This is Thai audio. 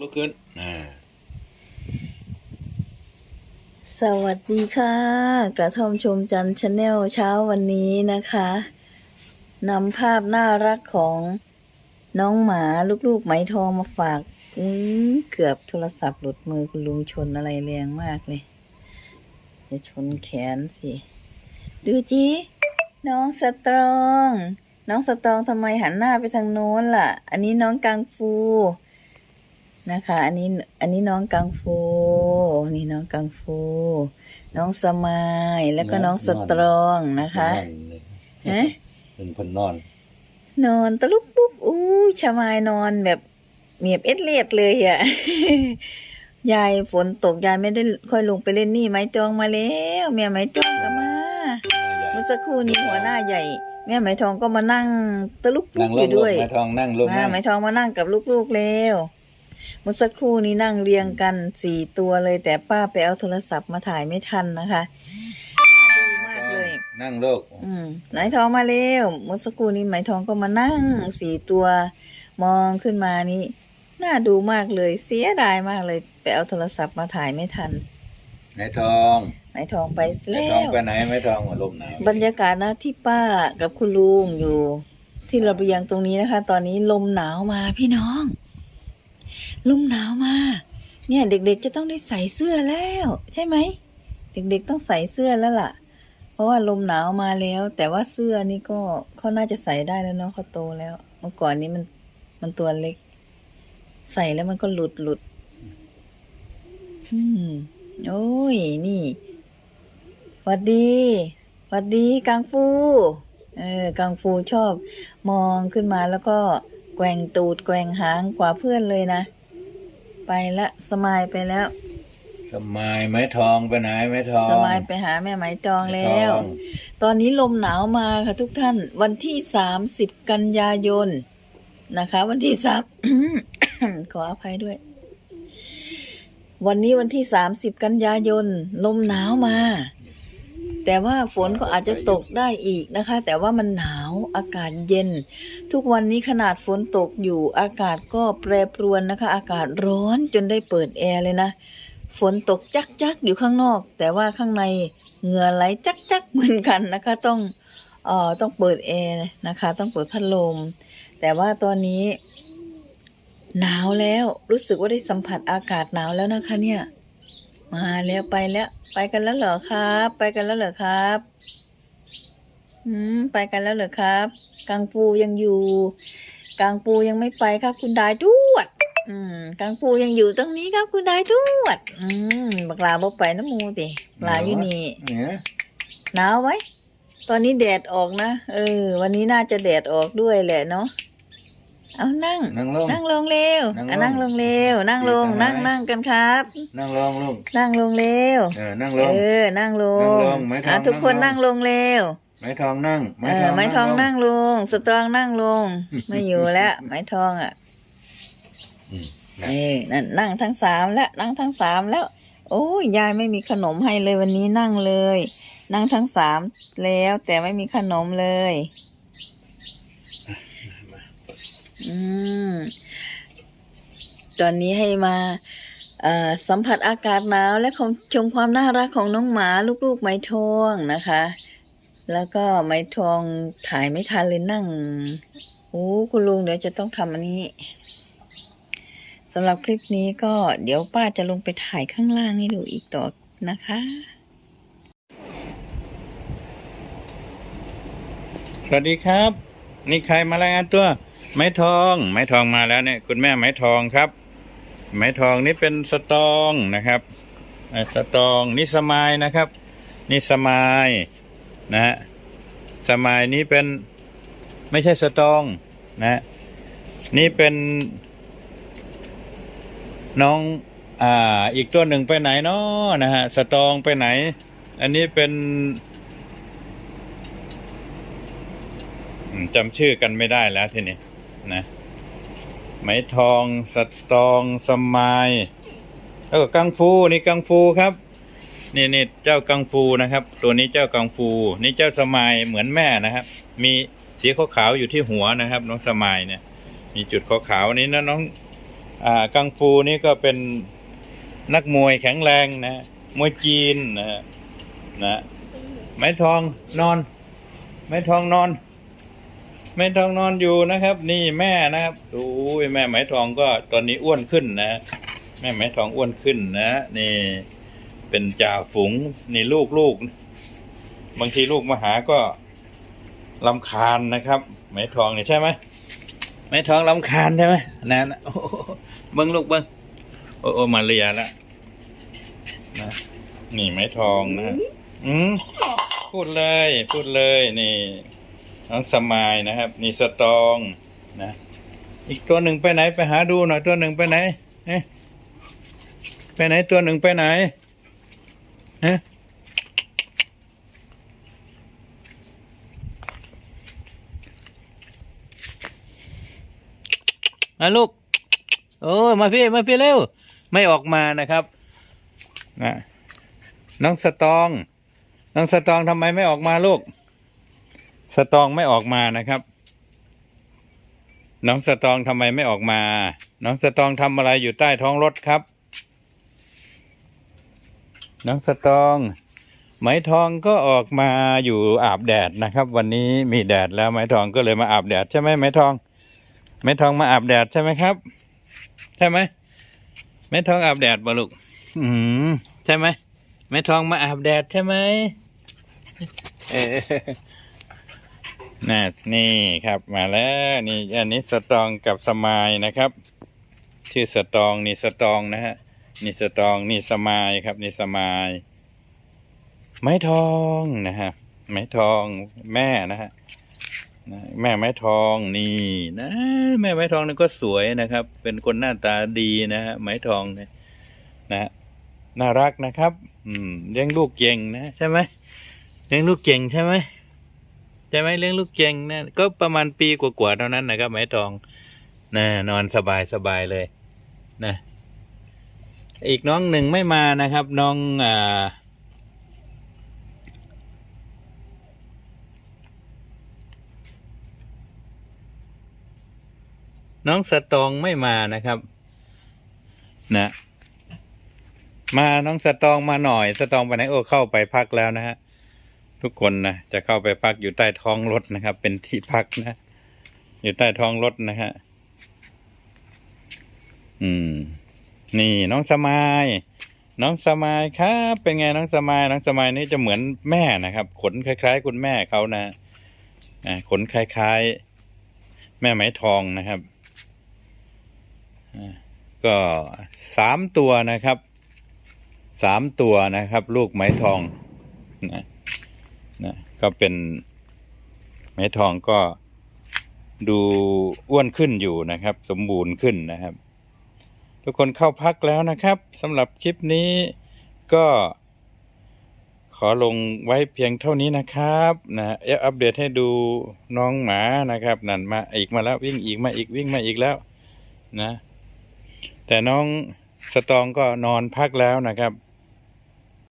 ลุกขึ้นอ่าสวัสดีค่ะ กระท่อมชมจันทร์ชาแนลเช้าวันนี้นะคะนำภาพน่ารักของน้องหมาลูกๆไหมทองมาฝากอื้อเกือบโทรศัพท์หลุดมือคุณลุงชนอะไรแรงมากเลย จะชนแขนสิ ดูจีน้องสตรอง น้องสตรองทำไมหันหน้าไปทางโน้นล่ะ อันนี้น้องกังฟู นะคะ อันนี้อันนี้น้องกังฟูนี่น้องกังฟู น้องสมายแล้วก็น้องสตรองนะคะฮะเป็นเพนนอน นอนตะลุกปุ๊บอู้ชะมายนอนแบบเมียบเอ็ดเลียดเลยอะยายฝนตกยายไม่ได้ค่อยลงไปเล่นนี่ไม้จองมาแล้วแม่ไม้จองก็มาเมื่อสักครู่นี้หัวหน้าใหญ่แม่ไหมทองก็มานั่งตะลุกปุ๊นั่บงอลงยู่ลูด้กวยไม้ทองนั่งลงมานั่งไหมทองมานั่งกับลูกๆแล้ว เมื่อสักครู่นี้นั่งเรียงกันสี่ตัวเลย แต่ป้าไปเอาโทรศัพท์มาถ่ายไม่ทันนะคะน่าดูมากเลย นั่งลูกอืมไหมทองมาเร็วเมื่อสักครู่นี้ไหมทองก็มานั่งสี่ตัว มองขึ้นมานี่น่าดูมากเลย เสียดายมากเลย ไปเอาโทรศัพท์มาถ่ายไม่ทันไม้ทองไหมทองไปไม้แล้ทองว ไปไหนไม้ทองมาลมหนาวบรรยากาศนะที่ป้ากับคุณลุงอยู่ ที่ระเบียงตรงนี้นะคะ ตอนนี้ลมหนาวมาพี่น้อง ลมหนาวมา เนี่ย เด็กๆจะต้องได้ใส่เสื้อแล้ว ใช่ไหม เด็กๆต้องใส่เสื้อแล้วล่ะ เพราะว่าลมหนาวมาแล้ว แต่ว่าเสื้อนี่ก็เขาน่าจะใส่ได้แล้วเนาะเขาโตแล้ว เมื่อก่อนนี้มันมันตัวเล็ก ใส่แล้วมันก็หลุดหลุดอืมโอ้ย นี่หวัดดีหวัดดีกังฟูเออกังฟูชอบ มองขึ้นมาแล้วก็แกว่งตูดแกว่งหางกว่าเพื่อนเลยนะ ไปละสมายไปแล้ว สมัยไม้ทองไปไหนไม้ทอง สมายไปหาแม่ไหมจองไม้แล้ทวองตอนนี้ลมหนาวมาค่ะทุกท่าน วันที่สามสิบกันยายนนะคะ วันที่สามขออภัยด้วย วันนี้วันที่สามสิบกันยายน ลมหนาวมา แต่ว่าฝนก็อาจจะตกได้อีกนะคะ แต่ว่ามันหนาวอากาศเย็น ทุกวันนี้ขนาดฝนตกอยู่ อากาศก็แปรปรวนนะคะ อากาศร้อนจนได้เปิดแอร์เลยนะ ฝนตกจักจักๆอยู่ข้างนอก แต่ว่าข้างในเหงื่อไหลจักจักๆเหมือนกันนะคะ ต้องเอ่อต้องเปิดแอร์นะคะ ต้องเปิดพัดลม แต่ว่าตอนนี้ หนาวแล้วรู้สึกว่าได้สัมผัสอากาศหนาวแล้วนะคะเนี่ย มาแล้วไปแล้ว ไปกันแล้วเหรอครับ ไปกันแล้วเหรอครับอืมไปกันแล้วเหรอครับกังปูยังอยู่กังปูยังไม่ไปครับ คุณดายทวด อืมกังปูยังอยู่ตรงนี้ครับ คุณดายทวด อืมบักลาบ่ไปน้ำมูติลาอยู่นี่เนี่ยหนาวไหมตอนนี้แดดออกนะเออ วันนี้น่าจะแดดออกด้วยแหละเนาะ เอานั่ง นั่งลง นั่งลงเร็วนั่งลงอะนั่งลงเร็ว นั่งลงยืนทำไมนั่งนั่งกันครับ นั่งลงลูกนั่งลงเร็ว เออ นั่งลง เออ นั่งลงนั่งลงไม้ทองอะทุกคนนั่นั่งงลลงงเร็ว ไม้ทองนั่ง เออไม้ทองนั่งลง สตรองนั่งลง ไม่อยู่แล้ว ไม้ทองอะอืมเออนั่นนั่งทั้งสามแล้วนั่งทั้งสามแล้ว โอ้ยยายไม่มีขนมให้เลยวันนี้นั่งเลย นั่งทั้งสามแล้วแต่ไม่มีขนมเลย อืม ตอนนี้ให้มาสัมผัสอากาศหนาวและของชมความน่ารักของน้องหมาลูกๆไม้ทองนะคะ แล้วก็ไม้ทองถ่ายไม่ทันเลยนั่งโอ้คุณลุงเดี๋ยวจะต้องทำอันนี้สำหรับคลิปนี้ก็เดี๋ยวป้าจะลงไปถ่ายข้างล่างให้ดูอีกต่อนะคะ สวัสดีครับ นี่ใครมารายงานตัว ไม้ทองไม้ทองมาแล้วเนี่ยคุณแม่ไม้ทองครับ ไม้ทองนี่เป็นสตองนะครับสตองนี่สมายนะครับ นี่สมายนะฮะสมายนี้เป็นไม่ใช่สตองนะนี่เป็นน้องอ่าอีกตัวหนึ่งไปไหนเนาะนะฮะสตองไปไหน อันนี้เป็นจำชื่อกันไม่ได้แล้วทีนี้ นะไหมทอง สตอง สมาย แล้วก็กังฟูนี่กังฟูครับ นี่นี่เจ้ากังฟูนะครับ ตัวนี้เจ้ากังฟู นี่เจ้าสมายเหมือนแม่นะครับ มีสีขาวๆอยู่ที่หัวนะครับ น้องสมายเนี่ย มีจุดขาวๆนี้นะน้องอ่ากังฟูนี่ก็เป็นนักมวยแข็งแรงนะมวยจีนนะนะไม้ทองนอน ไม้ทองนอน ไม้ทองนอนอยู่นะครับ นี่แม่นะครับโอ้ยแม่ไม้ทองก็ตอนนี้อ้วนขึ้นนะ แม่ไม้ทองอ้วนขึ้นนะ นี่ เป็นจ่าฝูงนี่ลูกลูกบางทีลูกมาหาก็ลำคาญนะครับไม้ทองนี่ใช่ไหมไม้ทองลำคาญใช่ไหมนั่นนโอ้เบิ้งลูกเบิ้งโอ้โอมาเรียแล้วนะนี่ไม้ทองนะอืมพูดเลย พูดเลยนี่ น้องสมายนะครับ นี่สตองนะ อีกตัวหนึ่งไปไหนไปหาดูหน่อยตัวหนึ่งไปไหนไปไหนตัวหนึ่งไปไหนฮะมาลูกโอ้มาพี่มาพี่เร็ว ไม่ออกมานะครับนะน้องสตอง น้องสตองทำไมไม่ออกมาลูก สตองไม่ออกมานะครับ น้องสตองทำไมไม่ออกมา น้องสตองทำอะไรอยู่ใต้ท้องรถครับ น้องสตองไหมทองก็ออกมาอยู่อาบแดดนะครับ วันนี้มีแดดแล้วไหมทองก็เลยมาอาบแดดใช่ไหมไหมทองไหมทองมาอาบแดดใช่ไหมครับ ใช่ไหมไหมทองอาบแดดบ่ลูกอืมใช่ไหมไหมทองมาอาบแดดใช่ไหมเออ น่ะนี่ครับมาแล้วนี่อันนี้สตองกับสมายนะครับ ชื่อสตองนี่สตองนะฮะนี่สตองนี่สมายครับนี่สมาย ไม้ทองนะฮะไม้ทองแม่นะฮะแม่ไม้ทองนี่นะแม่ไม้ทองนี่ก็สวยนะครับ เป็นคนหน้าตาดีนะฮะไม้ทองเนี่ยนะฮะน่ารักนะครับ อืมเลี้ยงลูกเก่งนะ ใช่ไหมเลี้ยงลูกเก่งใช่ไหม ช่ไหมเลี้ยงลูกเก่งนะก็ประมาณปีกว่าๆเท่านั้นนะครับไหมทองนะนอนสบายสบายเลยนะ อีกน้องหนึ่งไม่มานะครับ น้องอ่าน้องสตองไม่มานะครับ นะ มาน้องสตองมาหน่อย สตองไปไหนโอ้เข้าไปพักแล้วนะฮะ ทุกคนนะจะเข้าไปพักอยู่ใต้ท้องรถนะครับ เป็นที่พักนะ อยู่ใต้ท้องรถนะฮะอืม นี่น้องสมาย น้องสมายครับ เป็นไงน้องสมาย น้องสมายนี่จะเหมือนแม่นะครับ ขนคล้ายๆ คุณแม่เขานะอ่าขนคล้ายๆ แม่ไหมทองนะครับอ่าก็สามตัวนะครับ สามตัวนะครับ ลูกไหมทองนะ นะก็เป็นไม้ทองก็ดูอ้วนขึ้นอยู่นะครับ สมบูรณ์ขึ้นนะครับ ทุกคนเข้าพักแล้วนะครับสำหรับคลิปนี้ก็ขอลงไว้เพียงเท่านี้นะครับนะเดี๋ยวอัปเดตให้ดูน้องหมานะครับนั่นมาอีกมาแล้ววิ่งอีกมาอีกวิ่งมาอีกแล้วนะ แต่น้องสตองก็นอนพักแล้วนะครับ